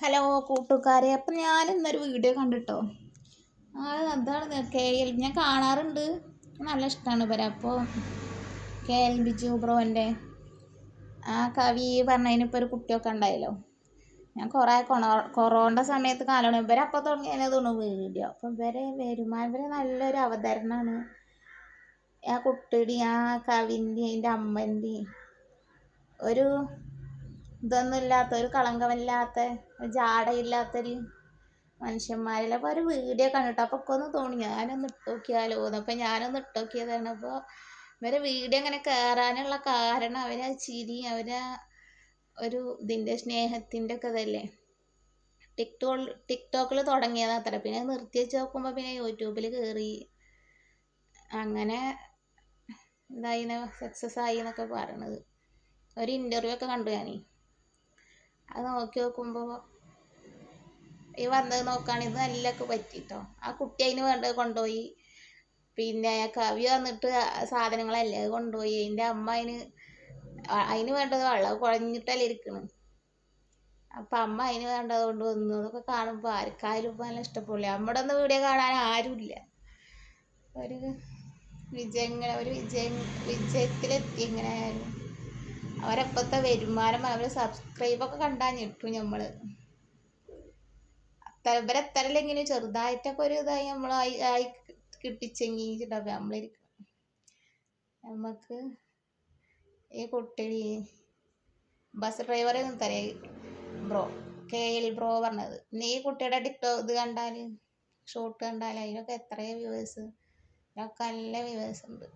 Hello കൂട്ടുകാരെ അപ്പം ഞാൻ ഇന്നൊരു വീഡിയോ കണ്ടിട്ടോ? അതാണ് കെ എൽ ഞാൻ കാണാറുണ്ട്. നല്ല ഇഷ്ടമാണ് ഇവരെ. അപ്പോൾ കെ എൽ ബിജു ബ്രോന്റെ ആ കവി പറഞ്ഞതിന് ഇപ്പോൾ ഒരു കുട്ടിയൊക്കെ ഉണ്ടായല്ലോ. ഞാൻ കുറേ കൊറോണ സമയത്ത് കാലമാണ് ഇവരെ അപ്പോൾ തുടങ്ങിയതിനെ തോന്നുന്നു വീഡിയോ. അപ്പം ഇവരെ വരുമാനം ഇവരെ നല്ലൊരു അവതരണമാണ് ആ കുട്ടിയുടെ ആ കവിന്റെ അതിന്റെ അമ്മന്റെയും ഒരു ഇതൊന്നും ഇല്ലാത്ത ഒരു കളങ്കമില്ലാത്ത ജാടയില്ലാത്തൊരു മനുഷ്യന്മാരിൽ അപ്പോൾ ഒരു വീഡിയോ കണ്ടിട്ട് അപ്പോൾ ഒക്കെ ഒന്ന് തോന്നി. ഞാനൊന്ന് ഇട്ട് നോക്കിയാലോ? അപ്പോൾ ഞാനൊന്ന് ഇട്ട് നോക്കിയതാണ്. അപ്പോൾ ഇവരെ വീഡിയോ അങ്ങനെ കയറാനുള്ള കാരണം അവരെ ചിരി അവരെ ഒരു ഇതിന്റെ സ്നേഹത്തിന്റെ ഒക്കെ ഇതല്ലേ? ടിക്ടോൾ ടിക്ടോക്കിൽ തുടങ്ങിയതാ അത്ര. പിന്നെ നിർത്തി വെച്ച് നോക്കുമ്പോൾ പിന്നെ യൂട്യൂബിൽ കയറി അങ്ങനെ ഇതായി സക്സസ് ആയി എന്നൊക്കെ പറയണത്. ഒരു ഇന്റർവ്യൂ ഒക്കെ കണ്ടു ഞാൻ അത് നോക്കി നോക്കുമ്പോൾ ഈ വന്നത് നോക്കുകയാണെങ്കിൽ ഇത് നല്ലൊക്കെ പറ്റിട്ടോ. ആ കുട്ടി അതിന് വേണ്ടത് കൊണ്ടുപോയി. പിന്നെ കവി വന്നിട്ട് സാധനങ്ങളല്ലേ അത് കൊണ്ടുപോയി. അയിന്റെ അമ്മ അതിന് അതിന് വേണ്ടത് വെള്ളം കുഴഞ്ഞിട്ടല്ലേ ഇരിക്കണ്. അപ്പം അമ്മ അതിന് വേണ്ടത് കൊണ്ട് വന്നു. അതൊക്കെ കാണുമ്പോൾ ആർക്കായാലും ഇപ്പം നല്ല ഇഷ്ടപ്പെടില്ല നമ്മുടെ ഒന്നും വീഡിയോ കാണാൻ ആരുമില്ല. ഒരു വിജയങ്ങൾ ഒരു വിജയം വിജയത്തിലെത്തി എങ്ങനെ ആയാലും അവരെപ്പോഴത്തെ വരുമാനം അവർ സബ്സ്ക്രൈബൊക്കെ കണ്ടാൽ ഞെട്ടും നമ്മൾ ഇങ്ങനെ ചെറുതായിട്ടൊക്കെ ഒരു ഇതായി നമ്മൾ ആയി ആയി നമ്മളിരിക്കും നമുക്ക് ഈ കുട്ടി ബസ് ഡ്രൈവറെ തരേ ബ്രോ കെ എൽ ബ്രോ പറഞ്ഞത്. നീ ഈ കുട്ടിയുടെ ടിക്ടോ ഇത് കണ്ടാൽ ഷോട്ട് കണ്ടാൽ അതിനൊക്കെ എത്രയോ വ്യൂവേഴ്സ് ഇതിനൊക്കെ നല്ല വ്യൂവേഴ്സ് ഉണ്ട്.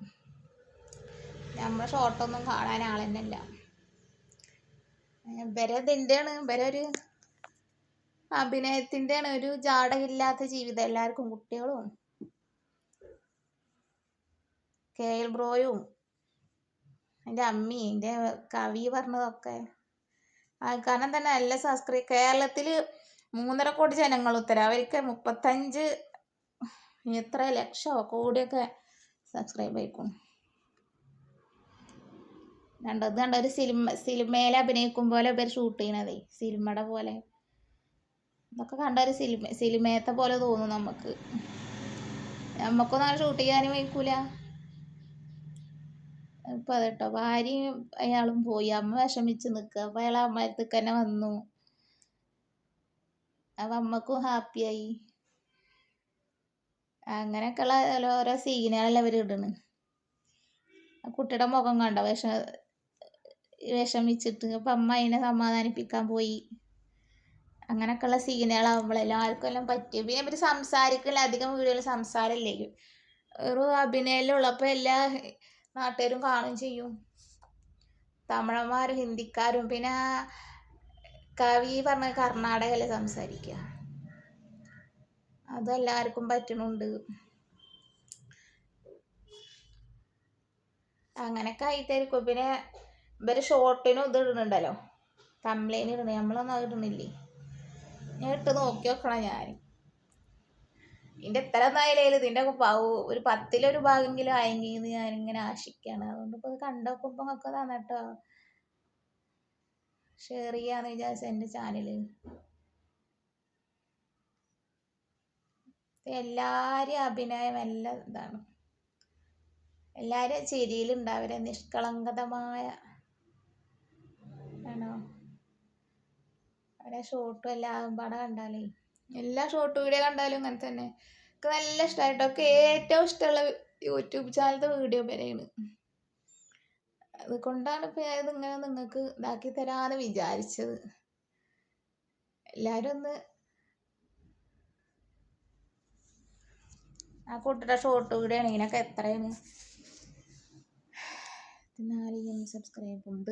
നമ്മൾ ഷോട്ടൊന്നും കാണാൻ ആളെന്നെ ഇതിന്റെയാണ് ഇവരെ ഒരു അഭിനയത്തിന്റെയാണ് ഒരു ജാടയില്ലാത്ത ജീവിതം. എല്ലാവർക്കും കുട്ടികളും കെ എൽ ബ്രോയും എന്റെ അമ്മി എന്റെ കവി പറഞ്ഞതൊക്കെ. കാരണം തന്നെ നല്ല സബ്സ്ക്രൈബ് കേരളത്തിൽ മൂന്നര കോടി ജനങ്ങൾ ഉത്തരം. അവർക്ക് മുപ്പത്തഞ്ച് എത്ര ലക്ഷമോ കോടിയൊക്കെ സബ്സ്ക്രൈബ് ആയിക്കും കണ്ടത് കണ്ട? ഒരു സിനിമ സിനിമയിൽ അഭിനയിക്കും പോലെ ഇവർ ഷൂട്ട് ചെയ്യണതേ. സിനിമയുടെ പോലെ. ഇതൊക്കെ കണ്ട ഒരു സിനിമ സിനിമയത്തെ പോലെ തോന്നും നമുക്ക്. നമുക്കൊന്നും അങ്ങനെ ഷൂട്ട് ചെയ്യാനും വയ്ക്കൂല. ഇപ്പം അതെട്ടോ ഭാര്യയും അയാളും പോയി. അമ്മ വിഷമിച്ച് നിൽക്കുക അപ്പം അയാൾ അമ്മയടുത്തേക്ക് തന്നെ വന്നു. അപ്പം അമ്മക്കും ഹാപ്പിയായി അങ്ങനെയൊക്കെയുള്ള ഓരോ സീനുകളെല്ലാം അവർ ഇടണ്. കുട്ടിയുടെ മുഖം കണ്ട? വിഷ വിഷമിച്ചിട്ട്. അപ്പം അമ്മ അതിനെ സമാധാനിപ്പിക്കാൻ പോയി. സീനുകളാകുമ്പോഴെല്ലാം ആർക്കും എല്ലാം പറ്റിയ. പിന്നെ ഇവർ സംസാരിക്കില്ല അധികം വീടുകളിൽ സംസാരമില്ലേ? ഒരു അഭിനയമുള്ളപ്പോൾ എല്ലാ നാട്ടുകാരും കാണും ചെയ്യും. തമിഴന്മാരും ഹിന്ദിക്കാരും. പിന്നെ കവി പറഞ്ഞ കർണാടകയിലെ സംസാരിക്കുക അതെല്ലാവർക്കും പറ്റുന്നുണ്ട് അങ്ങനെയൊക്കെ ആയിട്ടായിരിക്കും. പിന്നെ ഇവർ ഷോർട്ടിനും ഇത് ഇടുന്നുണ്ടല്ലോ. കംപ്ലൈന്റ് ഇടണേ. നമ്മളൊന്നും അത് ഇടുന്നില്ലേ? ഞാൻ ഇട്ട് നോക്കി നോക്കണം ഞാൻ ഇതിന്റെ എത്ര നായാലും ഇതിന്റെ ഒരു പത്തിലൊരു ഭാഗമെങ്കിലും ആയെങ്കിൽ ഞാനിങ്ങനെ ആശിക്കുകയാണ് അതുകൊണ്ട് ഇപ്പോൾ ഇത് കണ്ടു നോക്കുമ്പോൾ നിങ്ങൾക്ക് തന്നിട്ടോ ഷെയർ ചെയ്യാന്ന് വിചാരിച്ച എന്റെ ചാനൽ എല്ലാവരും അഭിനയം എല്ലാം ഇതാണ്. എല്ലാവരും ചിരിയിലുണ്ടാവരെ നിഷ്കളങ്കതമായ ആണോ? അവിടെ ഷോർട്ടും എല്ലാം പാടെ കണ്ടാലേ. എല്ലാ ഷോർട്ട് വീഡിയോ കണ്ടാലും അങ്ങനെ തന്നെ. എനിക്ക് നല്ല ഇഷ്ടമായിട്ടോ ഒക്കെ ഏറ്റവും ഇഷ്ടമുള്ള യൂട്യൂബ് ചാനലത്തെ വീഡിയോ വരെയാണ് അതുകൊണ്ടാണ് ഇപ്പം ഞാൻ ഇതിങ്ങനെ നിങ്ങൾക്ക് ഇതാക്കി തരാമെന്ന് വിചാരിച്ചത്. എല്ലാവരും ഒന്ന് ആ കുട്ടിയുടെ ഷോർട്ട് വീഡിയോ ഇതിനൊക്കെ എത്രയാണ്? നാല് സബ്സ്ക്രൈബ് ഉണ്ട്.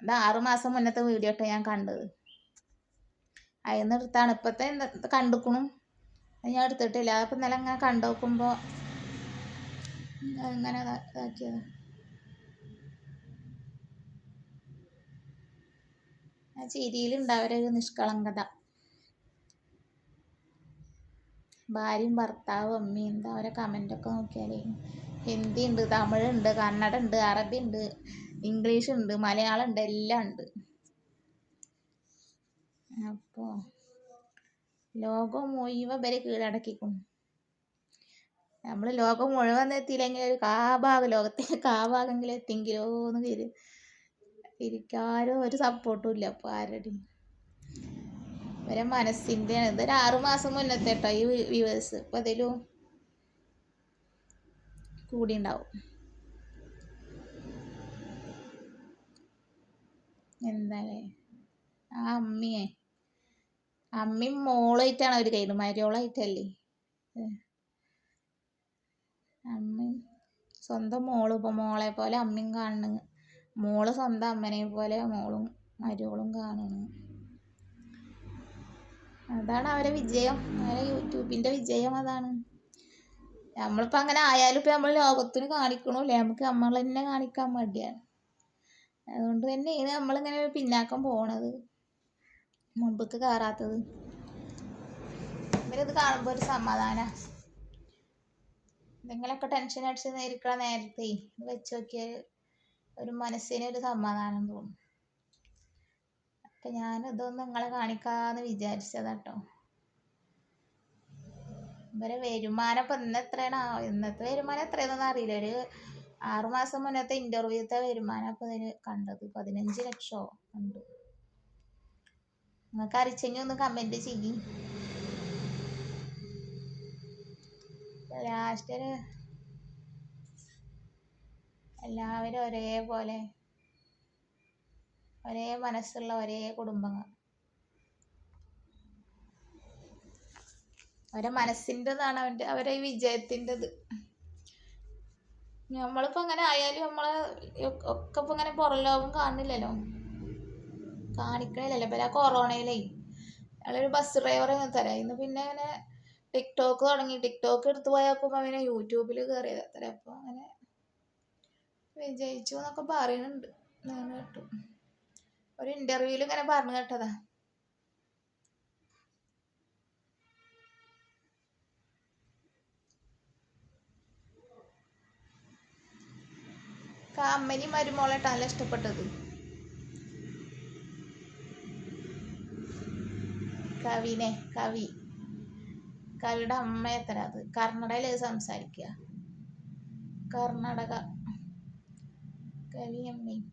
ഇത് ആറ് മാസം മുന്നത്തെ വീഡിയോ ഇട്ട് ഞാൻ കണ്ടത്. അതിൽ എടുത്താണ്. ഇപ്പോഴത്തെ കണ്ടുക്കണു? അത് ഞാൻ എടുത്തിട്ടില്ല. അപ്പം ഇന്നലെ ഇങ്ങനെ കണ്ടു നോക്കുമ്പോൾ ഇങ്ങനെ ഇതാക്കിയത്. ആ ചിരിയിലുണ്ടാവരൊരു നിഷ്കളങ്കത. ഭാര്യയും ഭർത്താവും അമ്മയും എന്താ അവരെ കമന്റൊക്കെ നോക്കിയാലേ. ഹിന്ദി ഉണ്ട് തമിഴ് ഉണ്ട് കന്നഡ ഉണ്ട് അറബി ഉണ്ട് ഇംഗ്ലീഷ് ഉണ്ട് മലയാളം ഉണ്ട് എല്ലാം ഉണ്ട് അപ്പോൾ ലോകം മുഴുവൻ വരെ കീഴടക്കിക്കും. നമ്മൾ ലോകം മുഴുവൻ എത്തിയില്ലെങ്കിൽ ഒരു കാഭാഗം ലോകത്തിന്റെ കാഭാഗെങ്കിലും എത്തിയെങ്കിലോ എന്ന് കരു ഇരിക്കാരോ ഒരു സപ്പോർട്ടും ഇല്ല അപ്പോൾ ആരുടെയും. ഇവരെ മനസ്സിന്റെ ഇതൊരു ആറുമാസം മുന്നത്തെ ഈ വ്യൂവേഴ്സ്. അപ്പോൾ അതിലും കൂടി ഉണ്ടാവും എന്താലേ ആ അമ്മിയെ. അമ്മി മോളായിട്ടാണ് അവർ കഴിയുന്നത് മരോളായിട്ടല്ലേ? അമ്മയും സ്വന്തം മോളും ഇപ്പൊ മോളെ പോലെ അമ്മയും കാണണ്. മോൾ സ്വന്തം അമ്മനെ പോലെ മോളും മരിയോളും കാണുന്നു അതാണ് അവരെ വിജയം. അവരെ യൂട്യൂബിന്റെ വിജയം അതാണ്. നമ്മളിപ്പോൾ അങ്ങനെ ആയാലും ഇപ്പം നമ്മൾ ലോകത്തിന് കാണിക്കണമില്ല നമുക്ക് നമ്മൾ തന്നെ കാണിക്കാൻ മടിയാണ്. അതുകൊണ്ട് തന്നെയാണ് നമ്മളിങ്ങനെ പിന്നാക്കം പോണത്. മുമ്പക്ക് കയറാത്തത് ഇവരിത് കാണുമ്പോൾ ഒരു സമാധാനം. എന്തെങ്കിലുമൊക്കെ ടെൻഷൻ അടിച്ച് ഇരിക്കണ നേരത്തെ ഇത് വെച്ച് നോക്കിയാൽ ഒരു മനസ്സിന് ഒരു സമാധാനം തോന്നും. അപ്പം ഞാനിതൊന്നും നിങ്ങളെ കാണിക്കാന്ന് വിചാരിച്ചതാട്ടോ. ഇവരെ വരുമാനം ഇപ്പം ഇന്ന് എത്രയാണ്? ഇന്നത്തെ വരുമാനം എത്രയാണെന്ന് അറിയില്ല. ഒരു ആറുമാസം മുന്നത്തെ ഇന്റർവ്യൂത്തെ വരുമാനം ഇപ്പൊ ഇതിന് കണ്ടത് പതിനഞ്ച് ലക്ഷോ കണ്ടു. നിങ്ങൾക്ക് അരിച്ചെങ്കിൽ ഒന്ന് കമന്റ് ചെയ്യും. ലാസ്റ്റ് ഒരു എല്ലാവരും ഒരേപോലെ ഒരേ മനസ്സുള്ള ഒരേ കുടുംബങ്ങൾ. അവരെ മനസ്സിന്റെതാണ് അവന്റെ അവരെ ഈ വിജയത്തിന്റെത് നമ്മളിപ്പോൾ അങ്ങനെ ആയാലും നമ്മളെ ഒക്കെ ഇപ്പം ഇങ്ങനെ പുറം ലോകം കാണുന്നില്ലല്ലോ. കാണിക്കണില്ലല്ലോ. ഇപ്പം കൊറോണയിലേ അയാളൊരു ബസ് ഡ്രൈവറെ തരാം ഇന്ന് പിന്നെ അങ്ങനെ ടിക്ടോക്ക് തുടങ്ങി. ടിക്ടോക്ക് എടുത്തു പോയപ്പോൾ അവനെ യൂട്യൂബിൽ കയറിയത് അത്ര അപ്പോൾ അങ്ങനെ വിജയിച്ചു എന്നൊക്കെ പറയുന്നുണ്ട്. ഞാൻ കേട്ടു ഒരു ഇന്റർവ്യൂവിൽ ഇങ്ങനെ പറഞ്ഞു കേട്ടതാ. അമ്മനി മരുമോളായിട്ട് നല്ല ഇഷ്ടപ്പെട്ടത്. കവിനെ കവി. കവിയുടെ അമ്മ എത്ര അത്. കർണാടകയിൽ സംസാരിക്കുക കർണാടക. കവി അമ്മയും